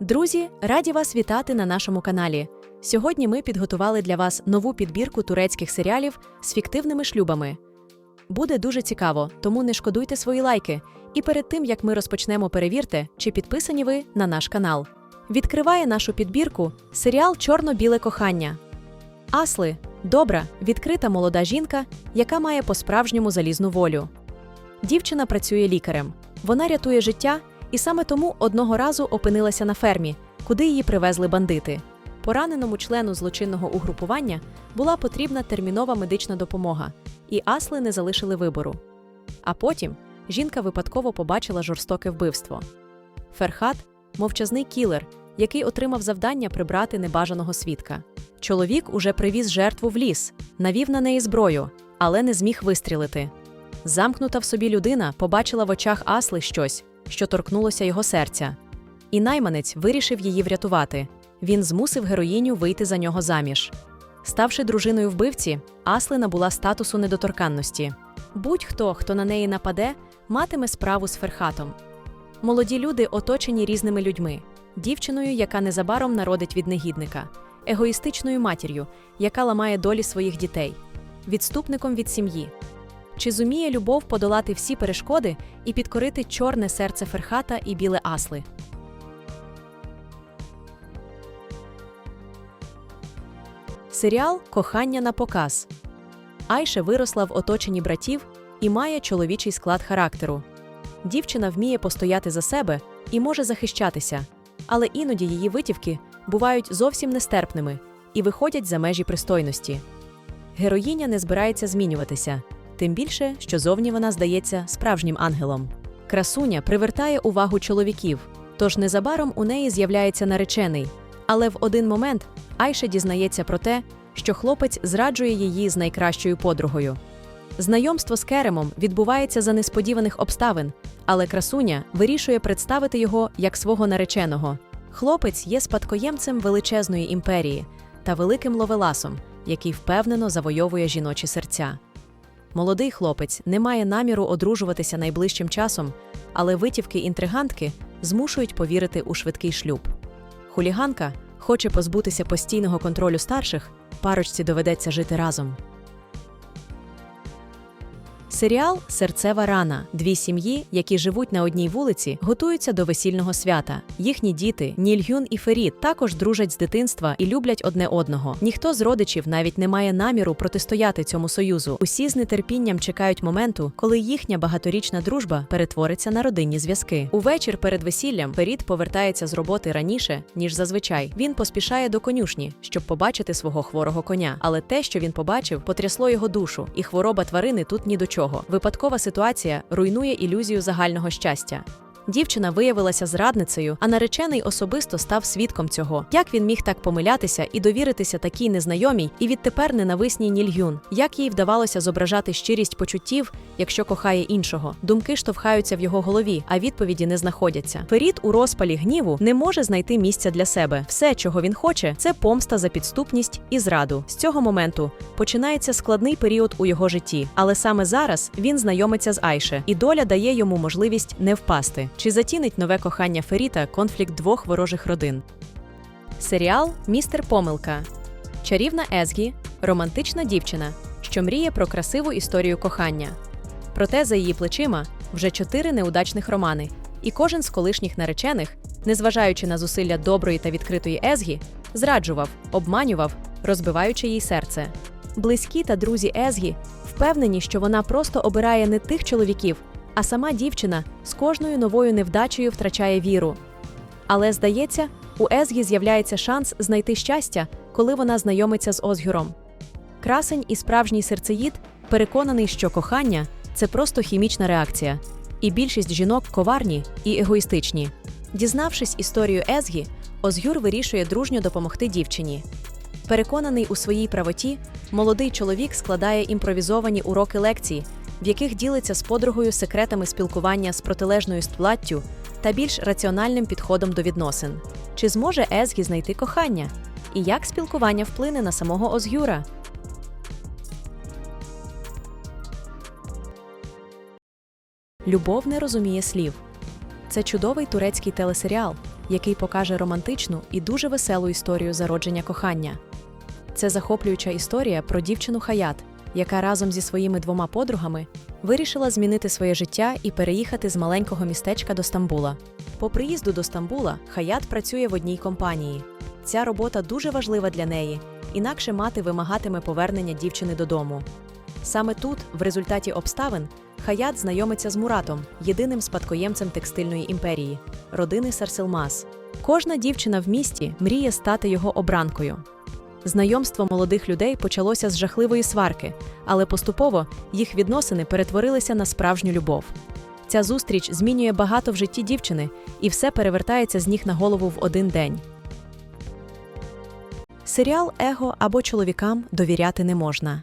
Друзі, раді вас вітати на нашому каналі. Сьогодні ми підготували для вас нову підбірку турецьких серіалів з фіктивними шлюбами. Буде дуже цікаво, тому не шкодуйте свої лайки. І перед тим як ми розпочнемо, перевірте, чи підписані ви на наш канал. Відкриває нашу підбірку серіал Чорно-біле кохання. Асли добра, відкрита молода жінка, яка має по-справжньому залізну волю. Дівчина працює лікарем. Вона рятує життя і саме тому одного разу опинилася на фермі, куди її привезли бандити. Пораненому члену злочинного угрупування була потрібна термінова медична допомога, і асли не залишили вибору. А потім жінка випадково побачила жорстоке вбивство. Ферхат мовчазний кілер, який отримав завдання прибрати небажаного свідка. Чоловік уже привіз жертву в ліс, навів на неї зброю, але не зміг вистрілити. Замкнута в собі людина побачила в очах асли щось, що торкнулося його серця. І найманець вирішив її врятувати. Він змусив героїню вийти за нього заміж. Ставши дружиною вбивці, Асли набула статусу недоторканності. Будь-хто, хто на неї нападе, матиме справу з Ферхатом. Молоді люди оточені різними людьми: дівчиною, яка незабаром народить від негідника, егоїстичною матір'ю, яка ламає долі своїх дітей, відступником від сім'ї. Чи зуміє любов подолати всі перешкоди і підкорити чорне серце Ферхата і біле асли? Серіал Кохання на показ. Айше виросла в оточенні братів і має чоловічий склад характеру. Дівчина вміє постояти за себе і може захищатися, але іноді її витівки бувають зовсім нестерпними і виходять за межі пристойності. Героїня не збирається змінюватися, тим більше, що зовні вона здається справжнім ангелом. Красуня привертає увагу чоловіків, тож незабаром у неї з'являється наречений. Але в один момент Айша дізнається про те, що хлопець зраджує її з найкращою подругою. Знайомство з Керемом відбувається за несподіваних обставин, але красуня вирішує представити його як свого нареченого. Хлопець є спадкоємцем величезної імперії та великим ловеласом, який впевнено завойовує жіночі серця. Молодий хлопець не має наміру одружуватися найближчим часом, але витівки інтригантки змушують повірити у швидкий шлюб. Хуліганка хоче позбутися постійного контролю старших, парочці доведеться жити разом. Серіал Серцева рана. Дві сім'ї, які живуть на одній вулиці, готуються до весільного свята. Їхні діти Нільгюн і Феріт також дружать з дитинства і люблять одне одного. Ніхто з родичів навіть не має наміру протистояти цьому союзу. Усі з нетерпінням чекають моменту, коли їхня багаторічна дружба перетвориться на родинні зв'язки. Увечір перед весіллям Феріт повертається з роботи раніше ніж зазвичай. Він поспішає до конюшні, щоб побачити свого хворого коня. Але те, що він побачив, потрясло його душу, і хвороба тварини тут ні до чого. Випадкова ситуація руйнує ілюзію загального щастя. Дівчина виявилася зрадницею, а наречений особисто став свідком цього. Як він міг так помилятися і довіритися такій незнайомій і відтепер ненависній Нільгюн? Як їй вдавалося зображати щирість почуттів, якщо кохає іншого? Думки штовхаються в його голові, а відповіді не знаходяться. Феріт у розпалі гніву не може знайти місця для себе. Все, чого він хоче, це помста за підступність і зраду. З цього моменту починається складний період у його житті, але саме зараз він знайомиться з Айше, і доля дає йому можливість не впасти. Чи затінить нове кохання Феріта конфлікт двох ворожих родин? Серіал Містер Помилка. Чарівна Езгі романтична дівчина, що мріє про красиву історію кохання. Проте за її плечима вже чотири неудачних романи, і кожен з колишніх наречених, незважаючи на зусилля доброї та відкритої Езгі, зраджував, обманював, розбиваючи їй серце. Близькі та друзі Езгі впевнені, що вона просто обирає не тих чоловіків, а сама дівчина з кожною новою невдачею втрачає віру. Але здається, у Езгі з'являється шанс знайти щастя, коли вона знайомиться з Озгюром. Красень і справжній серцеїд переконаний, що кохання це просто хімічна реакція, і більшість жінок коварні і егоїстичні. Дізнавшись історію Езгі, Озгюр вирішує дружньо допомогти дівчині. Переконаний у своїй правоті, молодий чоловік складає імпровізовані уроки лекцій, в яких ділиться з подругою секретами спілкування з протилежною стплаттю та більш раціональним підходом до відносин. Чи зможе Езгі знайти кохання? І як спілкування вплине на самого Озгюра? Любов не розуміє слів. Це чудовий турецький телесеріал, який покаже романтичну і дуже веселу історію зародження кохання. Це захоплююча історія про дівчину Хаят, яка разом зі своїми двома подругами вирішила змінити своє життя і переїхати з маленького містечка до Стамбула. По приїзду до Стамбула Хаят працює в одній компанії. Ця робота дуже важлива для неї, інакше мати вимагатиме повернення дівчини додому. Саме тут, в результаті обставин, Хаят знайомиться з Муратом, єдиним спадкоємцем текстильної імперії, родини Сарсилмас. Кожна дівчина в місті мріє стати його обранкою. Знайомство молодих людей почалося з жахливої сварки, але поступово їх відносини перетворилися на справжню любов. Ця зустріч змінює багато в житті дівчини, і все перевертається з ніг на голову в один день. Серіал Его або чоловікам довіряти не можна.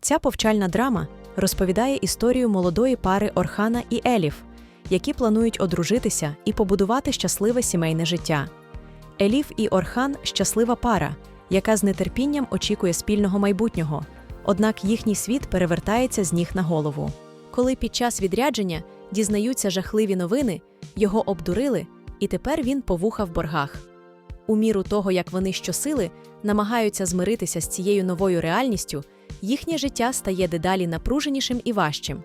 Ця повчальна драма розповідає історію молодої пари Орхана і Еліф, які планують одружитися і побудувати щасливе сімейне життя. Еліф і Орхан щаслива пара, яка з нетерпінням очікує спільного майбутнього, однак їхній світ перевертається з ніг на голову. Коли під час відрядження дізнаються жахливі новини, його обдурили, і тепер він по вуха в боргах. У міру того, як вони щосили намагаються змиритися з цією новою реальністю, їхнє життя стає дедалі напруженішим і важчим.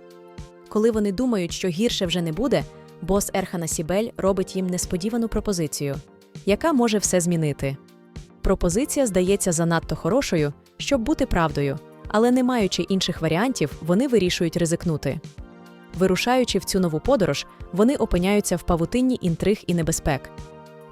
Коли вони думають, що гірше вже не буде, бос Ерхана Сібель робить їм несподівану пропозицію, яка може все змінити. Пропозиція здається занадто хорошою, щоб бути правдою, але не маючи інших варіантів, вони вирішують ризикнути. Вирушаючи в цю нову подорож, вони опиняються в павутинні інтриг і небезпек.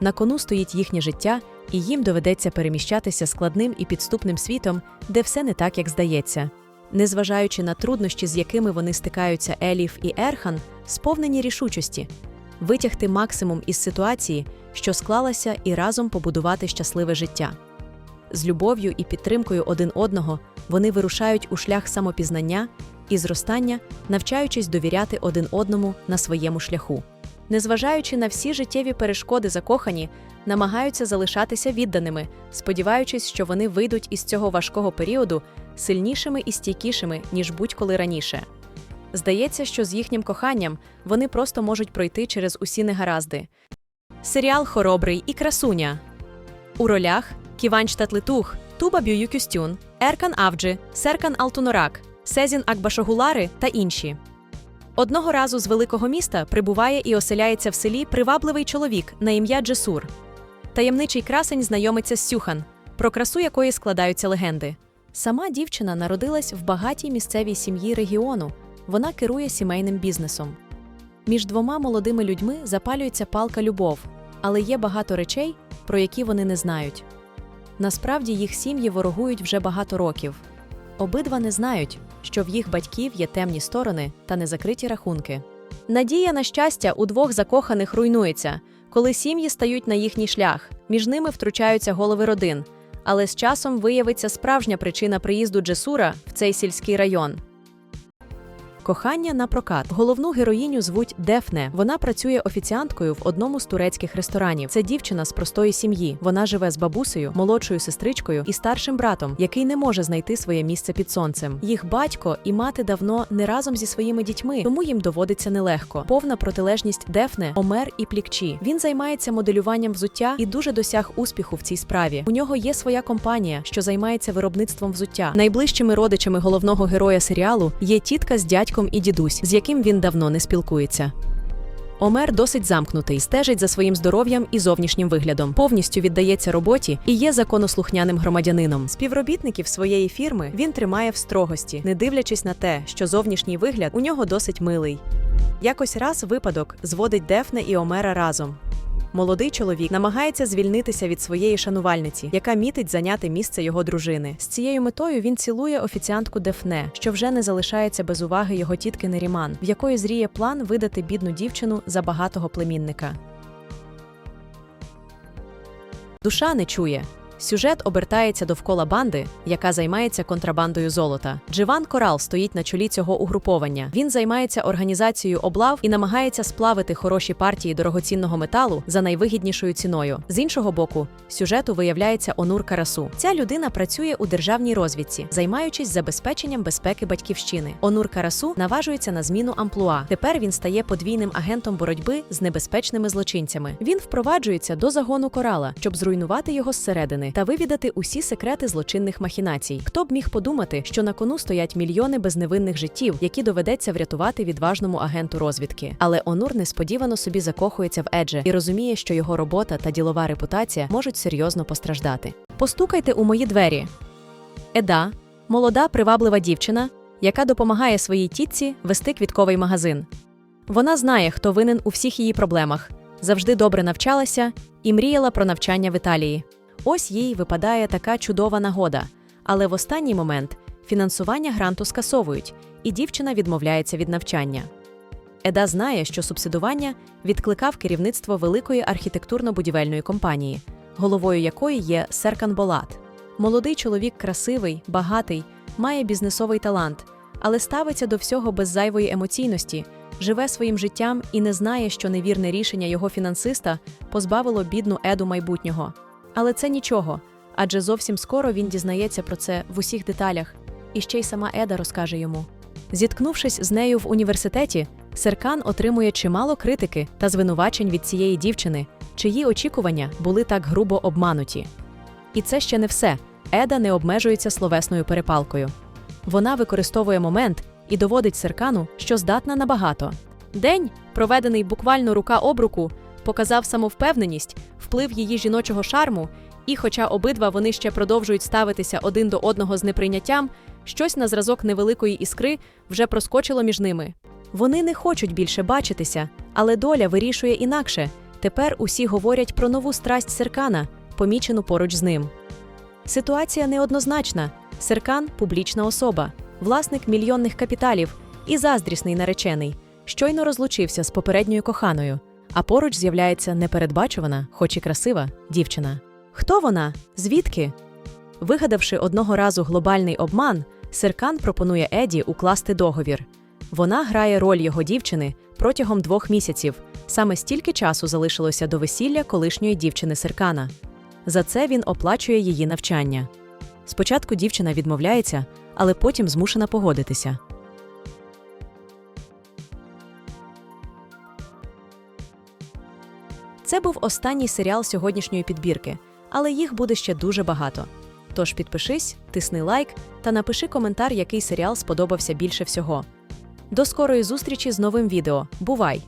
На кону стоїть їхнє життя, і їм доведеться переміщатися складним і підступним світом, де все не так, як здається. Незважаючи на труднощі, з якими вони стикаються Еліф і Ерхан, сповнені рішучості витягти максимум із ситуації, що склалася, і разом побудувати щасливе життя. З любов'ю і підтримкою один одного вони вирушають у шлях самопізнання і зростання, навчаючись довіряти один одному на своєму шляху. Незважаючи на всі життєві перешкоди закохані, намагаються залишатися відданими, сподіваючись, що вони вийдуть із цього важкого періоду сильнішими і стійкішими, ніж будь-коли раніше. Здається, що з їхнім коханням вони просто можуть пройти через усі негаразди. Серіал Хоробрий і красуня. У ролях Ківанч Татлитух, Туба Бююкюстюн, Еркан Авджи, Серкан Алтунорак, Сезін Акбашогулари та інші. Одного разу з великого міста прибуває і оселяється в селі привабливий чоловік на ім'я Джесур. Таємничий красень знайомиться з Сюхан, про красу якої складаються легенди. Сама дівчина народилась в багатій місцевій сім'ї регіону. Вона керує сімейним бізнесом. Між двома молодими людьми запалюється палка любов, але є багато речей, про які вони не знають. Насправді їх сім'ї ворогують вже багато років. Обидва не знають, що в їх батьків є темні сторони та незакриті рахунки. Надія на щастя у двох закоханих руйнується, коли сім'ї стають на їхній шлях, між ними втручаються голови родин. Але з часом виявиться справжня причина приїзду Джесура в цей сільський район. Кохання на прокат. Головну героїню звуть Дефне. Вона працює офіціанткою в одному з турецьких ресторанів. Це дівчина з простої сім'ї. Вона живе з бабусею, молодшою сестричкою і старшим братом, який не може знайти своє місце під сонцем. Їх батько і мати давно не разом зі своїми дітьми, тому їм доводиться нелегко. Повна протилежність Дефне, Омер і Плікчі. Він займається моделюванням взуття і дуже досяг успіху в цій справі. У нього є своя компанія, що займається виробництвом взуття. Найближчими родичами головного героя серіалу є тітка з дядьком і дідусь, з яким він давно не спілкується. Омер досить замкнутий, стежить за своїм здоров'ям і зовнішнім виглядом, повністю віддається роботі і є законослухняним громадянином. Співробітників своєї фірми він тримає в строгості, не дивлячись на те, що зовнішній вигляд у нього досить милий. Якось раз випадок зводить Дефне і Омера разом. Молодий чоловік намагається звільнитися від своєї шанувальниці, яка мітить зайняти місце його дружини. З цією метою він цілує офіціантку Дефне, що вже не залишається без уваги його тітки Неріман, в якої зріє план видати бідну дівчину за багатого племінника. Душа не чує. Сюжет обертається довкола банди, яка займається контрабандою золота. Дживан Корал стоїть на чолі цього угруповання. Він займається організацією облав і намагається сплавити хороші партії дорогоцінного металу за найвигіднішою ціною. З іншого боку, сюжету виявляється Онур Карасу. Ця людина працює у державній розвідці, займаючись забезпеченням безпеки батьківщини. Онур Карасу наважується на зміну амплуа. Тепер він стає подвійним агентом боротьби з небезпечними злочинцями. Він впроваджується до загону корала, щоб зруйнувати його зсередини та вивідати усі секрети злочинних махінацій. Хто б міг подумати, що на кону стоять мільйони безневинних життів, які доведеться врятувати відважному агенту розвідки. Але Онур несподівано собі закохується в Едже і розуміє, що його робота та ділова репутація можуть серйозно постраждати. Постукайте у мої двері. Еда молода, приваблива дівчина, яка допомагає своїй тітці вести квітковий магазин. Вона знає, хто винен у всіх її проблемах, завжди добре навчалася і мріяла про навчання в Італії. Ось їй випадає така чудова нагода. Але в останній момент фінансування гранту скасовують, і дівчина відмовляється від навчання. Еда знає, що субсидування відкликав керівництво великої архітектурно-будівельної компанії, головою якої є Серкан Болат. Молодий чоловік красивий, багатий, має бізнесовий талант, але ставиться до всього без зайвої емоційності, живе своїм життям і не знає, що невірне рішення його фінансиста позбавило бідну Еду майбутнього. Але це нічого, адже зовсім скоро він дізнається про це в усіх деталях, і ще й сама Еда розкаже йому. Зіткнувшись з нею в університеті, Серкан отримує чимало критики та звинувачень від цієї дівчини, чиї очікування були так грубо обмануті. І це ще не все. Еда не обмежується словесною перепалкою. Вона використовує момент і доводить Серкану, що здатна на багато. День, проведений буквально рука об руку, показав самовпевненість, вплив її жіночого шарму, і, хоча обидва вони ще продовжують ставитися один до одного з неприйняттям, щось на зразок невеликої іскри вже проскочило між ними. Вони не хочуть більше бачитися, але доля вирішує інакше. Тепер усі говорять про нову страсть Серкана, помічену поруч з ним. Ситуація неоднозначна. Серкан публічна особа, власник мільйонних капіталів і заздрісний наречений, щойно розлучився з попередньою коханою, а поруч з'являється непередбачувана, хоч і красива, дівчина. Хто вона? Звідки? Вигадавши одного разу глобальний обман, Серкан пропонує Еді укласти договір. Вона грає роль його дівчини протягом двох місяців. Саме стільки часу залишилося до весілля колишньої дівчини Серкана. За це він оплачує її навчання. Спочатку дівчина відмовляється, але потім змушена погодитися. Це був останній серіал сьогоднішньої підбірки, але їх буде ще дуже багато. Тож підпишись, тисни лайк та напиши коментар, який серіал сподобався більше всього. До скорої зустрічі з новим відео. Бувай!